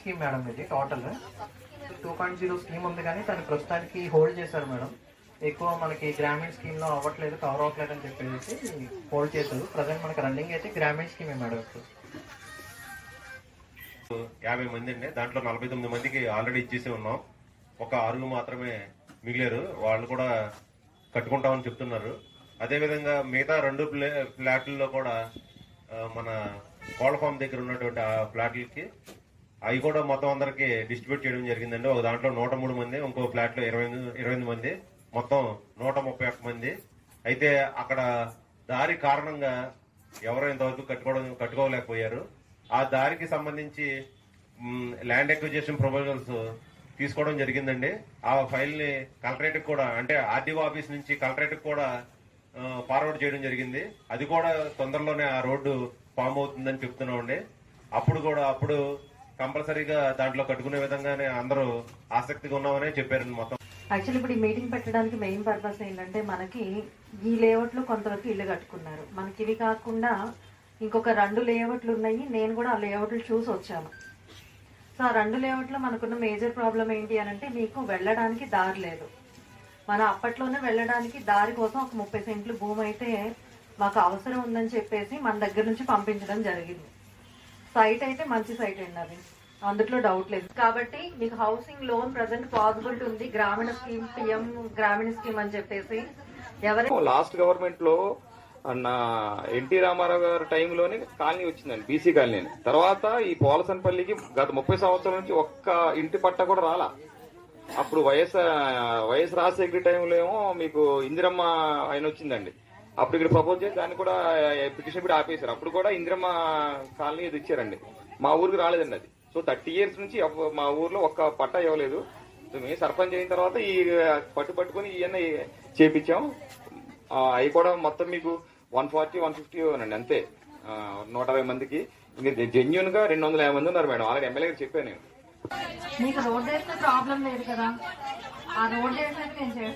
Scheme madam ఇది total two point zero scheme ఉంది కానీ దాన్ని ప్రస్తుతానికి హోల్డ్ చేశారు మేడం. ఎక్కువ మనకి గ్రామీణ స్కీమ్లో అవ్వట్లేదు కవర్ అవ్వట్లేదు అని చెప్పేసి హోల్డ్ చేశారు. ప్రజెంట్ మనకి రన్నింగ్ అయితే గ్రామీణ స్కీమే మేడం ఇప్పుడు. యాభై మంది అండి. దాంట్లో నలభై తొమ్మిది మందికి ఆల్రెడీ ఇచ్చేసి ఉన్నాం. ఒక ఆరుగు మాత్రమే మిగిలారు. వాళ్ళు కూడా కట్టుకుంటామని చెప్తున్నారు. అదేవిధంగా మిగతా రెండు ప్లే ఫ్లాట్లలో కూడా మన కోళ్ళ ఫామ్ దగ్గర ఉన్నటువంటి ఆ ఫ్లాట్లకి అవి కూడా మొత్తం అందరికి డిస్ట్రిబ్యూట్ చేయడం జరిగిందండి. ఒక దాంట్లో నూట మూడు మంది ఇంకో ఫ్లాట్లో ఇరవై ఇరవై మంది. మొత్తం నూట ముప్పై ఒక్క మంది. అయితే అక్కడ దారి కారణంగా ఎవరో ఇంతవరకు కట్టుకోవడం కట్టుకోలేకపోయారు. ఆ దారికి సంబంధించి ల్యాండ్ ఎక్విజేషన్ ప్రపోజల్స్ తీసుకోవడం జరిగిందండి. ఆ ఫైల్ని కలెక్టరేట్ కూడా అంటే ఆర్డీఓ ఆఫీస్ నుంచి కలెక్టరేట్ కూడా ఫార్వర్డ్ చేయడం జరిగింది. అది కూడా తొందరలోనే ఆ రోడ్డు ఫామ్ అవుతుందని చెప్తున్నామండి. అప్పుడు కూడా అప్పుడు కంపల్సరీగా దాంట్లో కట్టుకునే విధంగానే అందరూ ఆసక్తిగా ఉన్నామని చెప్పారండి మొత్తం. యాక్చువల్లీ ఇప్పుడు ఈ మీటింగ్ పెట్టడానికి మెయిన్ పర్పస్ ఏంటంటే మనకి ఈ లేఅవుట్లో కొంతవరకు ఇల్లు కట్టుకున్నారు. మనకి ఇవి కాకుండా ఇంకొక రెండు లేఅవుట్లు ఉన్నాయి. నేను కూడా ఆ లేఅవుట్లు చూసి వచ్చాను. సో ఆ రెండు లేఅవుట్లో మనకున్న మేజర్ ప్రాబ్లం ఏంటి అని అంటే మీకు వెళ్ళడానికి దారి లేదు. మన అప్పట్లోనే వెళ్ళడానికి దారి కోసం ఒక ముప్పై సెంట్లు భూమి అయితే మాకు అవసరం ఉందని చెప్పేసి మన దగ్గర నుంచి పంపించడం జరిగింది. సైట్ అయితే మంచి సైట్ అండి అది. అందులో డౌట్ లేదు. కాబట్టి మీకు హౌసింగ్ లోన్ ప్రజెంట్ పాసిబిలిటీ ఉంది. గ్రామీణ స్కీమ్ పిఎం గ్రామీణ స్కీమ్ అని చెప్పేసి ఎవరి లాస్ట్ గవర్నమెంట్లో అన్న ఎన్టీ రామారావు గారు టైంలోనే కాలనీ వచ్చిందండి బీసీ కాలనీ తర్వాత ఈ పోలసన్పల్లికి గత ముప్పై సంవత్సరాల నుంచి ఒక్క ఇంటి పట్ట కూడా రాలా. అప్పుడు వైఎస్ వైఎస్ రాజశేఖర టైంలో ఏమో మీకు ఇందిరమ్మ ఆయన వచ్చిందండి. అప్పుడు ఇక్కడ ప్రపోజ్ చేసి దాన్ని కూడా పిటిషన్ కూడా ఆపేశారు. అప్పుడు కూడా ఇందిరమ్మ కాలనీ ఇది ఇచ్చారండి. మా ఊరికి రాలేదండి అది. సో థర్టీ ఇయర్స్ నుంచి మా ఊర్లో ఒక్క పట్టా ఇవ్వలేదు. మేము సర్పంచ్ అయిన తర్వాత ఈ పట్టు పట్టుకుని ఇవన్నీ చేపించాం. అవి కూడా మొత్తం మీకు వన్ ఫార్టీ వన్ ఫిఫ్టీ అండి అంతే. నూట అరవై మందికి. ఇంకా జెన్యున్గా రెండు వందల యాభై మంది ఉన్నారు మేడం. ఆల్రెడీ ఎమ్మెల్యే గారు చెప్పాను నేను. మీకు రోడ్ ప్రాబ్లం లేదు కదా. ఆ రోడ్ నేను చేస్తాను